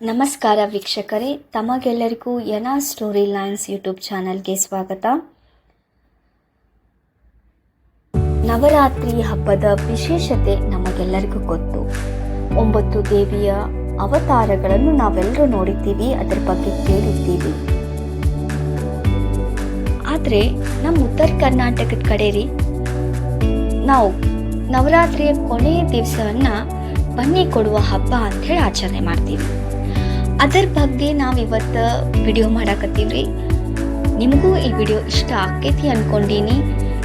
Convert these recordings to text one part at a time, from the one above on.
ನಮಸ್ಕಾರ ವೀಕ್ಷಕರೇ, ತಮಗೆಲ್ಲರಿಗೂ ಎನಾ ಸ್ಟೋರಿ ಲೈನ್ಸ್ ಯೂಟ್ಯೂಬ್ ಚಾನಲ್ಗೆ ಸ್ವಾಗತ. ನವರಾತ್ರಿ ಹಬ್ಬದ ವಿಶೇಷತೆ ನಮಗೆಲ್ಲರಿಗೂ ಗೊತ್ತು. ಒಂಬತ್ತು ದೇವಿಯ ಅವತಾರಗಳನ್ನು ನಾವೆಲ್ಲರೂ ನೋಡಿದ್ದೀವಿ, ಅದರ ಬಗ್ಗೆ ಕೇಳಿದ್ದೀವಿ. ಆದರೆ ನಮ್ಮ ಉತ್ತರ ಕರ್ನಾಟಕದ ಕಡೆ ರೀ, ನಾವು ನವರಾತ್ರಿಯ ಕೊನೆಯ ದಿವಸವನ್ನು ಬನ್ನಿ ಕೊಡುವ ಹಬ್ಬ ಅಂತ ಹೇಳಿ ಆಚರಣೆ ಮಾಡ್ತೀವಿ. ಅದರ ಬಗ್ಗೆ ನಾವು ಇವತ್ತು ವಿಡಿಯೋ ಮಾಡಾಕತ್ತೀವ್ರಿ. ನಿಮಗೂ ಈ ವಿಡಿಯೋ ಇಷ್ಟ ಆಕೈತಿ ಅನ್ಕೊಂಡೀನಿ.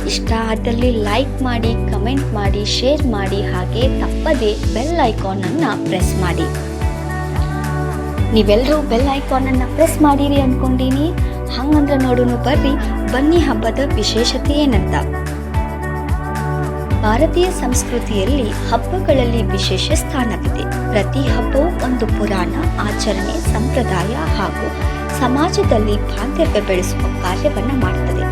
ಇಷ್ಟ ಆದಲ್ಲಿ ಲೈಕ್ ಮಾಡಿ ಕಮೆಂಟ್ ಮಾಡಿ ಶೇರ್ ಮಾಡಿ, ಹಾಗೆ ತಪ್ಪದೆ ಬೆಲ್ ಐಕಾನನ್ನು ಪ್ರೆಸ್ ಮಾಡಿ. ನೀವೆಲ್ಲರೂ ಬೆಲ್ ಐಕಾನನ್ನು ಪ್ರೆಸ್ ಮಾಡಿರಿ ಅನ್ಕೊಂಡೀನಿ. ಹಂಗಂದ್ರೆ ನೋಡೋಣ ಬರ್ರಿ, ಬನ್ನಿ ಹಬ್ಬದ ವಿಶೇಷತೆ ಏನಂತ. ಭಾರತೀಯ ಸಂಸ್ಕೃತಿಯಲ್ಲಿ ಹಬ್ಬಗಳಲ್ಲಿ ವಿಶೇಷ ಸ್ಥಾನವಿದೆ. ಪ್ರತಿ ಹಬ್ಬವು ಒಂದು ಪುರಾಣ, ಆಚರಣೆ, ಸಂಪ್ರದಾಯ ಹಾಗೂ ಸಮಾಜದಲ್ಲಿ ಬಾಂಧವ್ಯ ಬೆಳೆಸುವ ಕಾರ್ಯವನ್ನು ಮಾಡುತ್ತದೆ.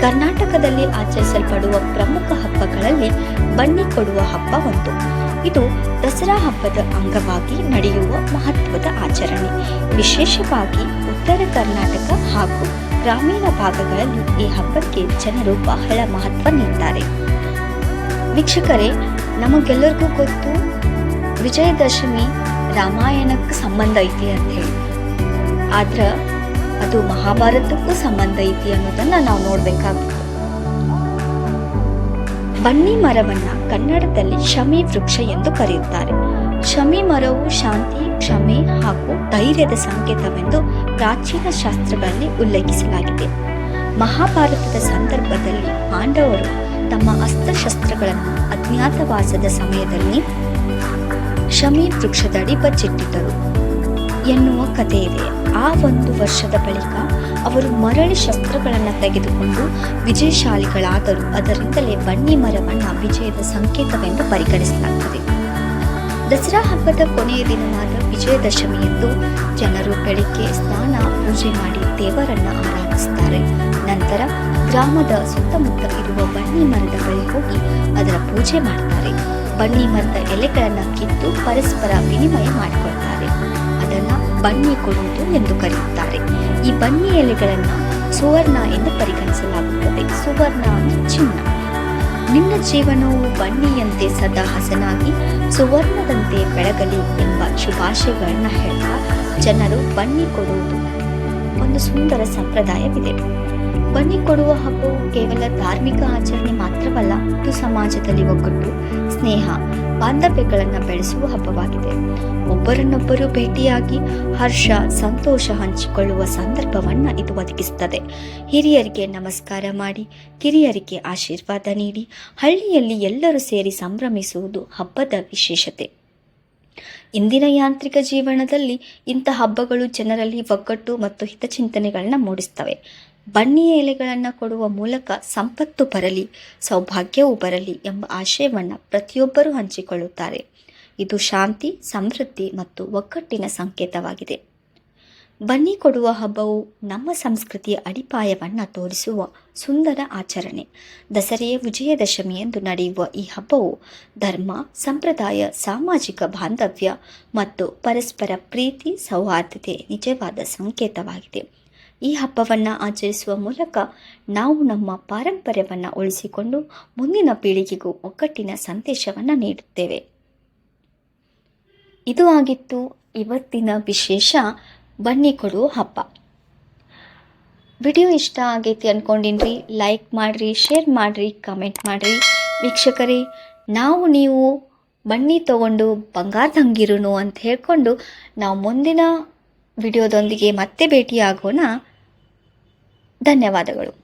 ಕರ್ನಾಟಕದಲ್ಲಿ ಆಚರಿಸಲ್ಪಡುವ ಪ್ರಮುಖ ಹಬ್ಬಗಳಲ್ಲಿ ಬನ್ನಿ ಕೊಡುವ ಹಬ್ಬ ಒಂದು. ಇದು ದಸರಾ ಹಬ್ಬದ ಅಂಗವಾಗಿ ನಡೆಯುವ ಮಹತ್ವದ ಆಚರಣೆ. ವಿಶೇಷವಾಗಿ ಉತ್ತರ ಕರ್ನಾಟಕ ಹಾಗೂ ಗ್ರಾಮೀಣ ಭಾಗಗಳಲ್ಲಿ ಈ ಹಬ್ಬಕ್ಕೆ ಜನರು ಬಹಳ ಮಹತ್ವ ನೀಡ್ತಾರೆ. ವೀಕ್ಷಕರೇ, ನಮಗೆಲ್ಲರಿಗೂ ಗೊತ್ತು, ವಿಜಯದಶಮಿ ರಾಮಾಯಣಕ್ಕೆ ಸಂಬಂಧ ಐತಿ ಅಂತ ಹೇಳಿ. ಆದ್ರ ಅದು ಮಹಾಭಾರತಕ್ಕೂ ಸಂಬಂಧ ಐತಿ ಅನ್ನೋದನ್ನ ನಾವು ನೋಡ್ಬೇಕಾಗುತ್ತೆ. ಬನ್ನಿ ಮರವನ್ನ ಕನ್ನಡದಲ್ಲಿ ಶಮಿ ವೃಕ್ಷ ಎಂದು ಕರೆಯುತ್ತಾರೆ. ಶಮಿ ಮರವು ಶಾಂತಿ, ಕ್ಷಮೆ ಹಾಗೂ ಧೈರ್ಯದ ಸಂಕೇತವೆಂದು ಪ್ರಾಚೀನ ಶಾಸ್ತ್ರಗಳಲ್ಲಿ ಉಲ್ಲೇಖಿಸಲಾಗಿದೆ. ಮಹಾಭಾರತದ ಸಂದರ್ಭದಲ್ಲಿ ಪಾಂಡವರು ತಮ್ಮ ಅಸ್ತ್ರಶಸ್ತ್ರಗಳನ್ನು ಅಜ್ಞಾತವಾಸದ ಸಮಯದಲ್ಲಿ ಶಮಿ ವೃಕ್ಷದಡಿ ಬಚ್ಚಿಟ್ಟಿದ್ದರು. ಎನ್ನುವ ಕಥೆ ಇದೆ ಆ ಒಂದು ವರ್ಷದ ಬಳಿಕ ಅವರು ಮರಳಿ ಶಸ್ತ್ರಗಳನ್ನು ತೆಗೆದುಕೊಂಡು ವಿಜಯಶಾಲಿಗಳಾದರು. ಅದರಿಂದಲೇ ಬನ್ನಿ ಮರವನ್ನು ವಿಜಯದ ಸಂಕೇತವೆಂದು ಪರಿಗಣಿಸಲಾಗುತ್ತದೆ. ದಸರಾ ಹಬ್ಬದ ಕೊನೆಯ ದಿನವಾದ ವಿಜಯದಶಮಿಯಂದು ಜನರು ಬೆಳಿಗ್ಗೆ ಸ್ನಾನ, ಪೂಜೆ ಮಾಡಿ ದೇವರನ್ನು ಆರಾಧಿಸುತ್ತಾರೆ. ನಂತರ ಗ್ರಾಮದ ಸುತ್ತಮುತ್ತ ಇರುವ ಬನ್ನಿ ಮರದ ಬಳಿ ಹೋಗಿ ಅದರ ಪೂಜೆ ಮಾಡ್ತಾರೆ. ಬನ್ನಿ ಮರದ ಎಲೆಗಳನ್ನು ಕಿತ್ತು ಪರಸ್ಪರ ವಿನಿಮಯ ಮಾಡಿಕೊಳ್ತಾರೆ. ಅದನ್ನ ಬನ್ನಿ ಕೊಡುವುದು ಎಂದು ಕರೆಯುತ್ತಾರೆ. ಈ ಬನ್ನಿ ಎಲೆಗಳನ್ನು ಸುವರ್ಣ ಎಂದು ಪರಿಗಣಿಸಲಾಗುತ್ತದೆ. ಸುವರ್ಣ ಅಂದರೆ ಚಿನ್ನ. ನಿನ್ನ ಜೀವನವು ಬನ್ನಿಯಂತೆ ಸದಾ ಹಸನಾಗಿ, ಸುವರ್ಣದಂತೆ ಬೆಳಗಲಿ ಎಂಬ ಶುಭಾಶಯಗಳನ್ನು ಹೇಳ್ತಾ ಜನರು ಬನ್ನಿ ಕೊಡುವುದು ಒಂದು ಸುಂದರ ಸಂಪ್ರದಾಯವಿದೆ. ಬನ್ನಿ ಕೊಡುವ ಹಬ್ಬವು ಕೇವಲ ಧಾರ್ಮಿಕ ಆಚರಣೆ ಮಾತ್ರವಲ್ಲ ಇದು ಸಮಾಜದಲ್ಲಿ ಒಗ್ಗಟ್ಟು, ಸ್ನೇಹ, ಬಾಂಧವ್ಯಗಳನ್ನ ಬೆಳೆಸುವ ಹಬ್ಬವಾಗಿದೆ. ಒಬ್ಬರನ್ನೊಬ್ಬರು ಭೇಟಿಯಾಗಿ ಹರ್ಷ, ಸಂತೋಷ ಹಂಚಿಕೊಳ್ಳುವ ಸಂದರ್ಭವನ್ನ ಇದು ಒದಗಿಸುತ್ತದೆ. ಹಿರಿಯರಿಗೆ ನಮಸ್ಕಾರ ಮಾಡಿ, ಕಿರಿಯರಿಗೆ ಆಶೀರ್ವಾದ ನೀಡಿ, ಹಳ್ಳಿಯಲ್ಲಿ ಎಲ್ಲರೂ ಸೇರಿ ಸಂಭ್ರಮಿಸುವುದು ಹಬ್ಬದ ವಿಶೇಷತೆ. ಇಂದಿನ ಯಾಂತ್ರಿಕ ಜೀವನದಲ್ಲಿ ಇಂಥ ಹಬ್ಬಗಳು ಜನರಲ್ಲಿ ಒಗ್ಗಟ್ಟು ಮತ್ತು ಹಿತಚಿಂತನೆಗಳನ್ನ ಮೂಡಿಸ್ತವೆ ಬನ್ನಿಯ ಎಲೆಗಳನ್ನು ಕೊಡುವ ಮೂಲಕ ಸಂಪತ್ತು ಬರಲಿ, ಸೌಭಾಗ್ಯವೂ ಬರಲಿ ಎಂಬ ಆಶಯವನ್ನು ಪ್ರತಿಯೊಬ್ಬರೂ ಹಂಚಿಕೊಳ್ಳುತ್ತಾರೆ. ಇದು ಶಾಂತಿ, ಸಮೃದ್ಧಿ ಮತ್ತು ಒಗ್ಗಟ್ಟಿನ ಸಂಕೇತವಾಗಿದೆ. ಬನ್ನಿ ಕೊಡುವ ಹಬ್ಬವು ನಮ್ಮ ಸಂಸ್ಕೃತಿಯ ಅಡಿಪಾಯವನ್ನು ತೋರಿಸುವ ಸುಂದರ ಆಚರಣೆ. ದಸರೆಯ ವಿಜಯದಶಮಿ ಎಂದು ನಡೆಯುವ ಈ ಹಬ್ಬವು ಧರ್ಮ, ಸಂಪ್ರದಾಯ, ಸಾಮಾಜಿಕ ಬಾಂಧವ್ಯ ಮತ್ತು ಪರಸ್ಪರ ಪ್ರೀತಿ, ಸೌಹಾರ್ದತೆ ನಿಜವಾದ ಸಂಕೇತವಾಗಿದೆ. ಈ ಹಬ್ಬವನ್ನು ಆಚರಿಸುವ ಮೂಲಕ ನಾವು ನಮ್ಮ ಪಾರಂಪರ್ಯವನ್ನು ಉಳಿಸಿಕೊಂಡು ಮುಂದಿನ ಪೀಳಿಗೆಗೂ ಒಗ್ಗಟ್ಟಿನ ಸಂದೇಶವನ್ನು ನೀಡುತ್ತೇವೆ. ಇದು ಆಗಿತ್ತು ಇವತ್ತಿನ ವಿಶೇಷ ಬನ್ನಿ ಕೊಡುವ ಹಬ್ಬ. ವಿಡಿಯೋ ಇಷ್ಟ ಆಗೈತಿ ಅನ್ಕೊಂಡಿನ್ರಿ ಲೈಕ್ ಮಾಡಿರಿ ಶೇರ್ ಮಾಡಿರಿ ಕಮೆಂಟ್ ಮಾಡಿರಿ. ವೀಕ್ಷಕರೇ, ನಾವು ನೀವು ಬನ್ನಿ ತಗೊಂಡು ಬಂಗಾರದಂಗಿರುನು ಅಂತ ಹೇಳ್ಕೊಂಡು ನಾವು ಮುಂದಿನ ವಿಡಿಯೋದೊಂದಿಗೆ ಮತ್ತೆ ಭೇಟಿಯಾಗೋಣ. ಧನ್ಯವಾದಗಳು.